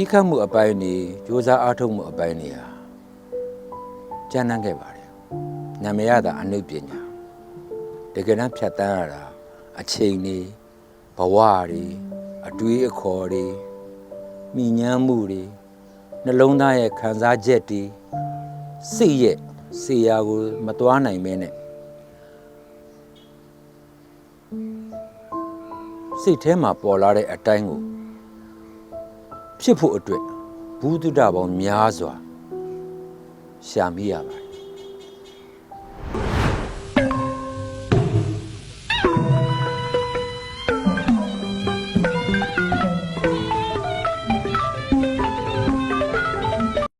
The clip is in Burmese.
တီးခတ်မှုအပိုင်းနေစ조사အားထုတ်မှုအပိုင်းနေဟာကျန်းနှံ့ခဲ့ပါတယ်နာမည်ရတာအနုပညာတကယ်တမ်းဖြတ်တန်းရတာအချိန်နေဘဝတွေအတွေးအခေါ်တွေမိညမ်းမှုတွေနှလုံးသားရဲ့ခံစားချက်တွေစိတ်ရဲ့စေရာကိုမတွားနိုင်မဲနဲ့စိတ်ထဲမှာပေါ်လာတဲ့အတိုင်းကို ဖြစ်ဖို့အတွက်ဘုဒ္ဓတာပေါင်းများစွာရှာမိရပါတယ်